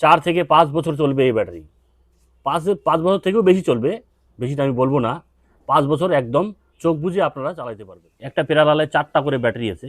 চার থেকে পাঁচ বছর চলবে এই ব্যাটারি। পাঁচ পাঁচ বছর থেকেও বেশি চলবে বেশিটা আমি বলব না। পাঁচ বছর একদম চোখ বুঝে আপনারা চালাতে পারবেন। একটা পেরালালে চারটা করে ব্যাটারি আছে,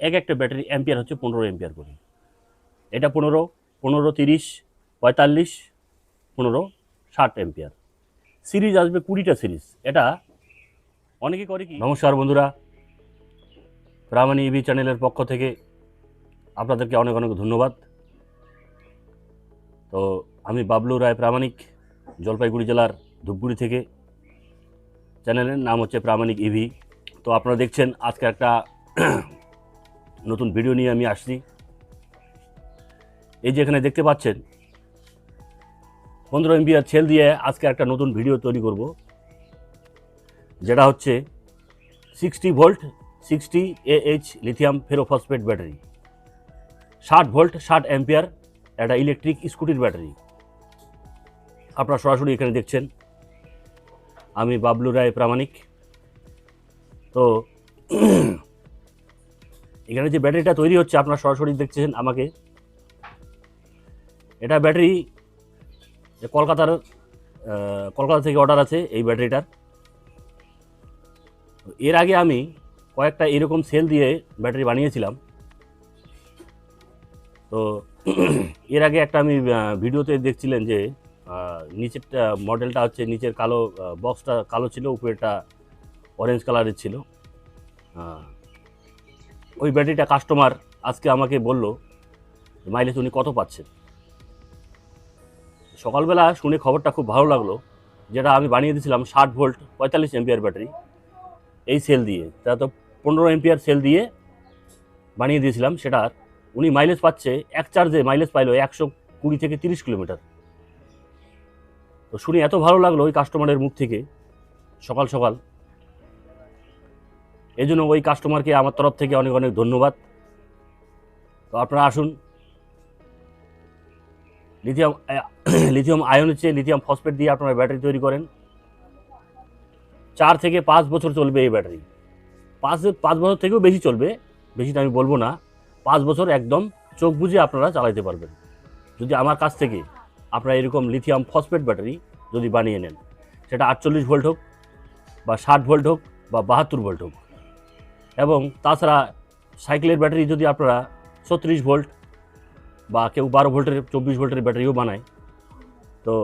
এক একটা ব্যাটারি অ্যাম্পিয়ার হচ্ছে পনেরো অ্যাম্পিয়ার করে। এটা পনেরো পনেরো তিরিশ, পঁয়তাল্লিশ, পনেরো, ষাট অ্যাম্পিয়ার। সিরিজ আসবে কুড়িটা সিরিজ। এটা অনেকে করে কি? নমস্কার বন্ধুরা। রামানি ইভি চ্যানেলের পক্ষ থেকে আপনাদেরকে অনেক অনেক ধন্যবাদ। তো আমি বাবলু রায় প্রামাণিক, জলপাইগুড়ি জেলার ধূপগুড়ি থেকে। চ্যানেলের নাম হচ্ছে প্রামাণিক ইভি তো আপনারা দেখছেন, আজকে একটা নতুন ভিডিও নিয়ে আমি আসছি। এই যে এখানে দেখতে পাচ্ছেন, পনেরো এমবিআর ছেল দিয়ে আজকে একটা নতুন ভিডিও তৈরি করব। যেটা হচ্ছে sixty volt, sixty A H lithium ferrophosphate battery ষাট ভোল্ট, ষাট অ্যাম্পিয়ার একটা ইলেকট্রিক স্কুটির ব্যাটারি আপনারা সরাসরি এখানে দেখছেন, আমি বাবলু রায় প্রামাণিক। তো, এখানে যে ব্যাটারিটা তৈরি হচ্ছে, আপনারা সরাসরি দেখছেন আমাকে। এটা ব্যাটারি কলকাতার কলকাতা থেকে অর্ডার আছে এই ব্যাটারিটার এর আগে আমি কয়েকটা এরকম সেল দিয়ে ব্যাটারি বানিয়েছিলাম। তো এর আগে একটা আমি ভিডিওতে দেখছিলেন যে নিচেরটা মডেলটা হচ্ছে নিচের কালো বক্সটা কালো ছিল উপরেটা অরেঞ্জ কালারের ছিল। ওই ব্যাটারিটা কাস্টমার আজকে আমাকে বলল, মাইলেজ উনি কত পাচ্ছেন? সকালবেলা শুনে খবরটা খুব ভালো লাগল, যেটা আমি বানিয়ে দিয়েছিলাম ষাট ভোল্ট, পঁয়তাল্লিশ এমপিআর ব্যাটারি, এই সেল দিয়ে। তা তো পনেরো এমপিআর সেল দিয়ে বানিয়ে দিয়েছিলাম সেটার উনি মাইলেজ পাচ্ছে, এক চার্জে মাইলেজ পাইলো একশো কুড়ি থেকে তিরিশ কিলোমিটার। তো শুনে এত ভালো লাগল ওই কাস্টমারের মুখ থেকে, সকাল সকাল। এই জন্য ওই কাস্টমারকে আমার তরফ থেকে অনেক অনেক ধন্যবাদ। তো আপনারা আসুন। লিথিয়াম লিথিয়াম আয়ন হচ্ছে লিথিয়াম ফসফেট দিয়ে আপনারা ব্যাটারি তৈরি করেন। চার থেকে পাঁচ বছর চলবে এই ব্যাটারি পাঁচ পাঁচ বছর থেকেও বেশি চলবে বেশিটা আমি বলব না। পাঁচ বছর একদম চোখ বুঝে আপনারা চালাতে পারবেন। যদি আমার কাছ থেকে আপনারা এরকম লিথিয়াম ফসফেট ব্যাটারি যদি বানিয়ে নেন, সেটা আটচল্লিশ ভোল্ট হোক বা ষাট ভোল্ট হোক বা বাহাত্তর ভোল্ট হোক। এবং তাছাড়া সাইকেলের ব্যাটারি যদি আপনারা ছত্রিশ ভোল্ট বা কেউ বারো ভোল্টের চব্বিশ ভোল্টের ব্যাটারিও বানায়, তো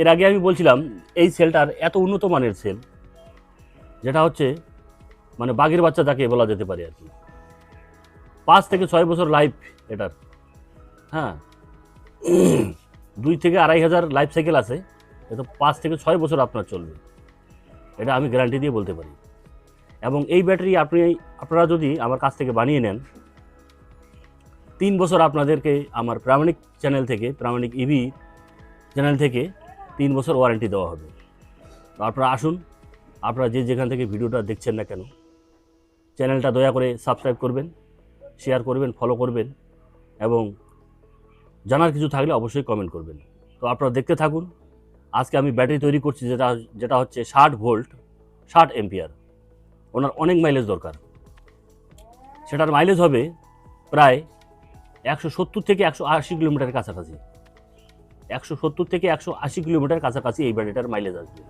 এর আগে আমি বলছিলাম, এই সেলটার এত উন্নত মানের সেল যেটা হচ্ছে মানে বাঘের বাচ্চা যাকে বলা যেতে পারে আর কি। পাঁচ থেকে ছয় বছর লাইফ এটার। হ্যাঁ? দুই থেকে আড়াই হাজার লাইফ সাইকেল আছে এটা পাঁচ থেকে ছয় বছর আপনার চলবে। এটা আমি গ্যারান্টি দিয়ে বলতে পারি। এবং এই ব্যাটারি আপনি, আপনারা যদি আমার কাছ থেকে বানিয়ে নেন, তিন বছর আপনাদেরকে আমার প্রামাণিক চ্যানেল থেকে, প্রামাণিক ইভি চ্যানেল থেকে তিন বছর ওয়ারেন্টি দেওয়া হবে। আপনারা আসুন, আপনারা যে যেখান থেকে ভিডিওটা দেখছেন না কেন চ্যানেলটা দয়া করে সাবস্ক্রাইব করবেন। শেয়ার করবেন ফলো করবেন এবং জানার কিছু থাকলে অবশ্যই কমেন্ট করবেন। তো আপনারা দেখতে থাকুন, আজকে আমি ব্যাটারি তৈরি করছি যেটা যেটা হচ্ছে ষাট ভোল্ট, ষাট এম্পিয়ার ওনার অনেক মাইলেজ দরকার। সেটার মাইলেজ হবে প্রায় একশো সত্তর থেকে একশো আশি কিলোমিটারের কাছাকাছি। একশো সত্তর থেকে একশো আশি কিলোমিটার কাছাকাছি এই ব্যাটারিটার মাইলেজ আসবে।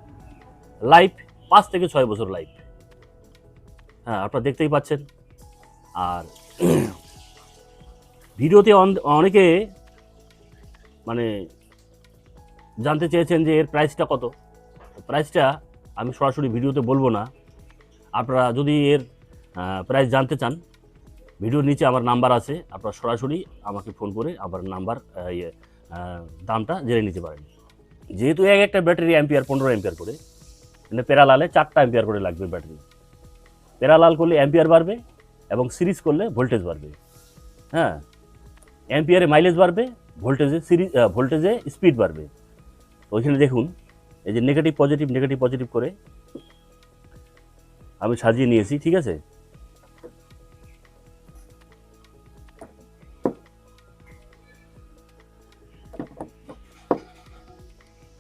লাইফ পাঁচ থেকে ছয় বছর লাইফ হ্যাঁ আপনারা দেখতেই পাচ্ছেন। আর ভিডিওতে অন- অনেকে মানে জানতে চেয়েছেন যে এর প্রাইসটা কত। প্রাইসটা আমি সরাসরি ভিডিওতে বলব না। আপনারা যদি এর প্রাইস জানতে চান, ভিডিওর নিচে আমার নাম্বার আছে, আপনারা সরাসরি আমাকে ফোন করে আমার নাম্বার ইয়ে দামটা জেনে নিতে পারেন। যেহেতু এক একটা ব্যাটারি অ্যাম্পিয়ার পনেরো অ্যাম্পিয়ার করে। মানে প্যারালালে চারটা অ্যাম্পিয়ার করে লাগবে ব্যাটারি। প্যারালাল করলে অ্যাম্পিয়ার বাড়বে এবং সিরিজ করলে ভোল্টেজ বাড়বে। হ্যাঁ? অ্যাম্পিয়ারে মাইলেজ বাড়বে, ভোল্টেজে সিরিজ ভোল্টেজে স্পিড বাড়বে। ওইখানে দেখুন, এই যে নেগেটিভ পজিটিভ নেগেটিভ পজিটিভ করে আমি সাজিয়ে নিয়েছি, ঠিক আছে?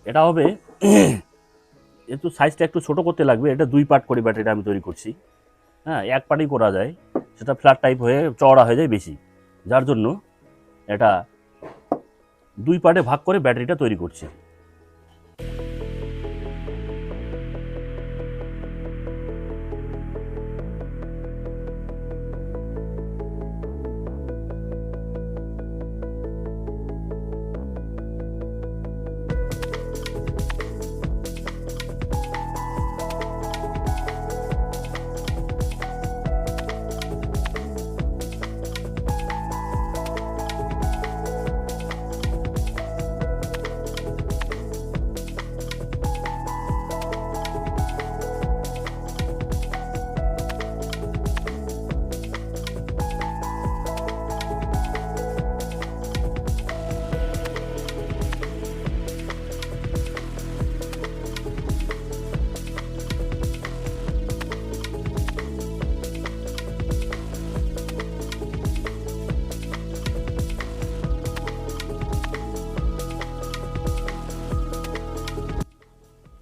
এটা হবে, একটু সাইজটা একটু ছোট করতে লাগবে, এটা দুই পার্ট করে ব্যাটারিটা আমি তৈরি করছি। হ্যাঁ এক পার্টই করা যায়। সেটা ফ্ল্যাট টাইপ হয়ে চওড়া হয়ে যায় বেশি। যার জন্য এটা দুই পার্টে ভাগ করে ব্যাটারিটা তৈরি করছি।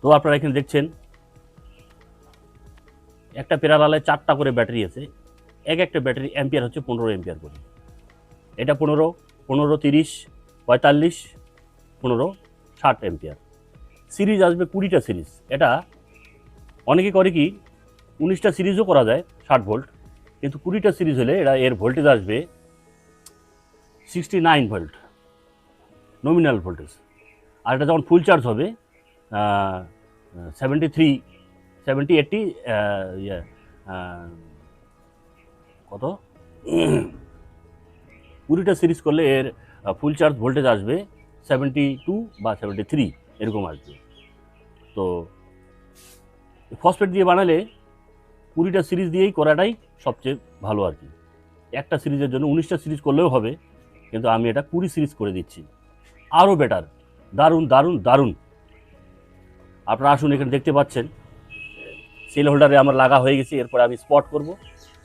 তো আপনারা এখানে দেখছেন, একটা পেরালালে চারটা করে ব্যাটারি আছে। এক একটা ব্যাটারি অ্যাম্পিয়ার হচ্ছে পনেরো অ্যাম্পিয়ার করে। এটা পনেরো পনেরো তিরিশ, পঁয়তাল্লিশ, পনেরো, ষাট অ্যাম্পিয়ার। সিরিজ আসবে কুড়িটা সিরিজ। এটা অনেকে করে কি, উনিশটা সিরিজও করা যায়, ষাট ভোল্ট। কিন্তু কুড়িটা সিরিজ হলে এটা এর ভোল্টেজ আসবে sixty nine volt nominal voltage আর এটা যখন ফুল চার্জ হবে সেভেন্টি সেভেন্টি ইয়ে কত? কুড়িটা সিরিজ করলে এর ফুল চার্জ ভোল্টেজ আসবে সেভেন্টি টু বা সেভেন্টি থ্রি এরকম আসবে তো ফসফেট দিয়ে বানালে কুড়িটা সিরিজ দিয়েই করাটাই সবচেয়ে ভালো আর কি। একটা সিরিজের জন্য উনিশটা সিরিজ করলেও হবে, কিন্তু আমি এটা কুড়ি সিরিজ করে দিচ্ছি। আরও বেটার দারুণ দারুণ দারুণ। আপনারা আসুন এখানে দেখতে পাচ্ছেন। সেল হোল্ডারে আমার লাগা হয়ে গেছে, এরপরে আমি স্পট করব।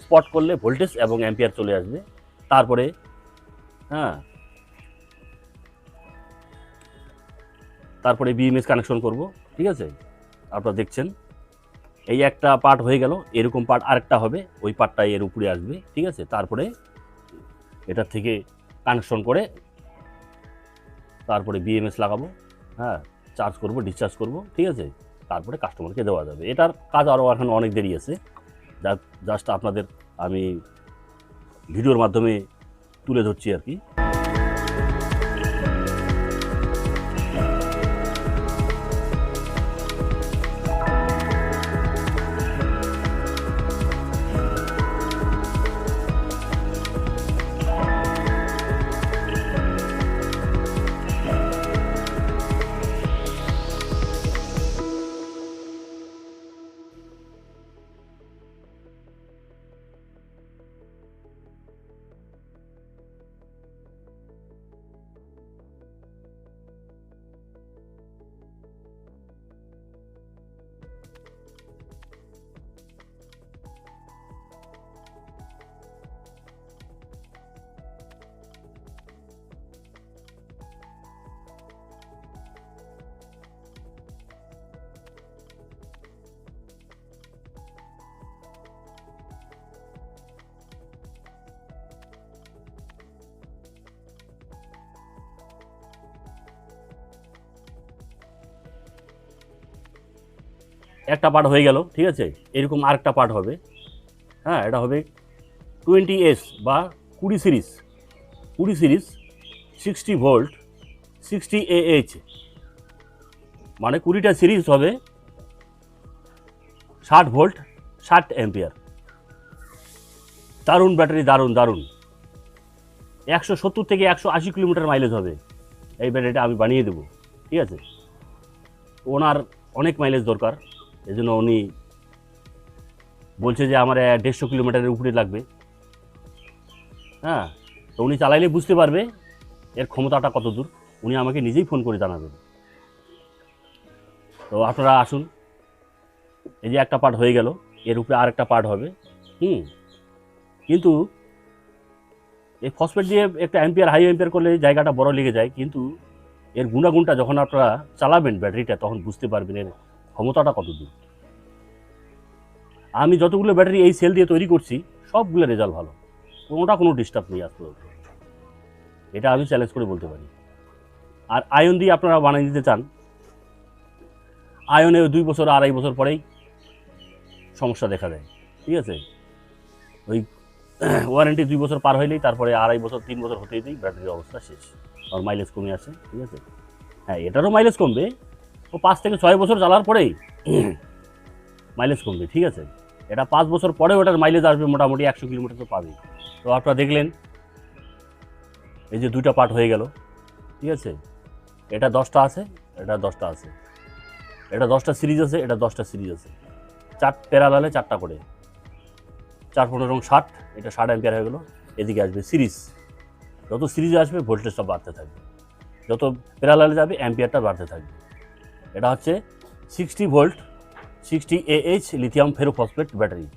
স্পট করলে ভোল্টেজ এবং অ্যাম্পিয়ার চলে আসবে। তারপরে হ্যাঁ। তারপরে বিএমএস কানেকশন করব, ঠিক আছে? আপনারা দেখছেন? এই একটা পার্ট হয়ে গেল, এরকম পার্ট আরেকটা হবে, ওই পার্টটা এর উপরে আসবে, ঠিক আছে? তারপরে এটার থেকে কানেকশন করে তারপরে বিএমএস লাগাবো হ্যাঁ। চার্জ করব ডিসচার্জ করব, ঠিক আছে? তারপরে কাস্টমারকে দেওয়া যাবে। এটার কাজ আরও এখন অনেক দেরি আছে। যা জাস্ট আপনাদের আমি ভিডিওর মাধ্যমে তুলে ধরছি আর কি। একটা পার্ট হয়ে গেল, ঠিক আছে? এরকম আরেকটা পার্ট হবে। হ্যাঁ এটা হবে টোয়েন্টি এস বা কুড়ি সিরিজ। কুড়ি series sixty volt sixty A H মানে কুড়িটা সিরিজ হবে ষাট ভোল্ট ষাট অ্যাম্পিয়ার দারুণ ব্যাটারি, দারুণ দারুণ। একশো সত্তর থেকে একশো আশি কিলোমিটার মাইলেজ হবে। এই ব্যাটারিটা আমি বানিয়ে দেবো, ঠিক আছে? ওনার অনেক মাইলেজ দরকার। এই জন্য উনি বলছে যে আমার দেড়শো কিলোমিটারের উপরে লাগবে। হ্যাঁ? তো উনি চালাইলে বুঝতে পারবে এর ক্ষমতাটা কত দূর উনি আমাকে নিজেই ফোন করে জানাবেন তো আপনারা আসুন। এই যে একটা পার্ট হয়ে গেল। এর উপরে আরেকটা পার্ট হবে। হুম? কিন্তু এই ফসফেট দিয়ে একটা অ্যাম্পিয়ার হাই অ্যাম্পিয়ার করলে জায়গাটা বড় লেগে যায়। কিন্তু এর গুণাগুণটা যখন আপনারা চালাবেন ব্যাটারিটা, তখন বুঝতে পারবেন এর ক্ষমতাটা কত দূর আমি যতগুলো ব্যাটারি এই সেল দিয়ে তৈরি করছি, সবগুলো রেজাল্ট ভালো। কোনোটা কোনো ডিস্টার্ব নেই আজ পর্যন্ত। এটা আমি চ্যালেঞ্জ করে বলতে পারি। আর আয়ন দিয়ে আপনারা বানিয়ে দিতে চান আয়নে দুই বছর, আড়াই বছর পরেই সমস্যা দেখা দেয়। ঠিক আছে? ওই ওয়ারেন্টি দুই বছর পার হইলেই তারপরে আড়াই বছর, তিন বছর হতেই ব্যাটারির অবস্থা শেষ। আর মাইলেজ কমে আসে, ঠিক আছে? হ্যাঁ এটারও মাইলেজ কমবে ও পাঁচ থেকে ছয় বছর চালার পরেই মাইলেজ কমবে, ঠিক আছে? এটা পাঁচ বছর পরে ওটার মাইলেজ আসবে মোটামুটি একশো কিলোমিটার তো পাবেই। তো আপনারা দেখলেন, এই যে দুইটা পার্ট হয়ে গেল, ঠিক আছে? এটা দশটা আছে, এটা দশটা আছে। এটা দশটা সিরিজ আছে, এটা দশটা সিরিজ আছে। চার প্যারালালে চারটা করে। চার পনেরো ষাট, এটা ষাট অ্যাম্পিয়ার হয়ে গেলো, এদিকে আসবে সিরিজ যত সিরিজ আসবে ভোল্টেজটা বাড়তে থাকবে। যত প্যারালালে যাবে অ্যাম্পিয়ারটা বাড়তে থাকবে। এটা হচ্ছে sixty volt sixty A H lithium ferrophosphate battery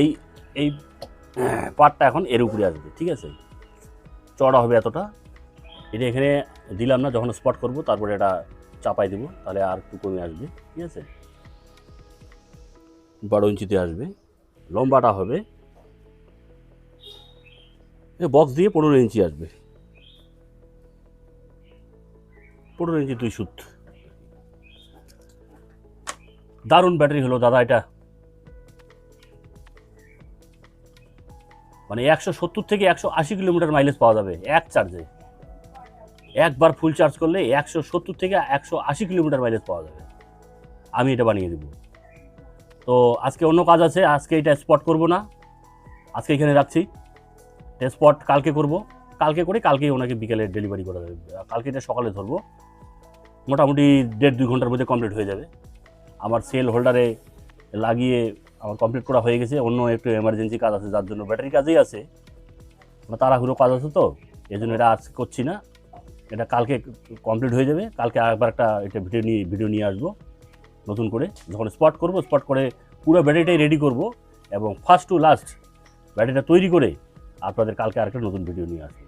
এই এই পার্টটা এখন এর উপরে আসবে, ঠিক আছে? চড়া হবে এতটা। এটা এখানে দিলাম না, যখন স্পট করব, তারপরে এটা চাপাই দেবো, তাহলে আর একটু কমে আসবে, ঠিক আছে? বারো ইঞ্চিতে আসবে। লম্বাটা হবে বক্স দিয়ে পনেরো ইঞ্চি আসবে। পনেরো ইঞ্চি দুই সুত। দারুণ ব্যাটারি হলো দাদা এটা। মানে একশো সত্তর থেকে একশো আশি কিলোমিটার মাইলেজ পাওয়া যাবে এক চার্জে একবার ফুল চার্জ করলে একশো সত্তর থেকে একশো আশি কিলোমিটার মাইলেজ পাওয়া যাবে। আমি এটা বানিয়ে দেবো। তো আজকে অন্য কাজ আছে, আজকে এটা স্পট করব না। আজকে এখানে রাখছি। স্পট কালকে করব। কালকে করে কালকেই ওনাকে বিকেলে ডেলিভারি করা যাবে। কালকে এটা সকালে ধরবো। মোটামুটি দেড় দুই ঘণ্টার মধ্যে কমপ্লিট হয়ে যাবে। আমার সেল হোল্ডারে লাগিয়ে আমার কমপ্লিট করা হয়ে গেছে। অন্য একটু এমার্জেন্সি কাজ আছে, যার জন্য ব্যাটারি কাজেই আছে। আমার তাড়াহুড়ো কাজ আছে তো এই জন্য এটা আজ করছি না। এটা কালকে কমপ্লিট হয়ে যাবে। কালকে আরেকবার একটা এটা ভিডিও নিয়ে ভিডিও নিয়ে আসব। নতুন করে যখন স্পট করব স্পট করে পুরো ব্যাটারিটাই রেডি করব এবং ফার্স্ট টু লাস্ট ব্যাটারিটা তৈরি করে আপনাদের কালকে আরেকটা নতুন ভিডিও নিয়ে আসব।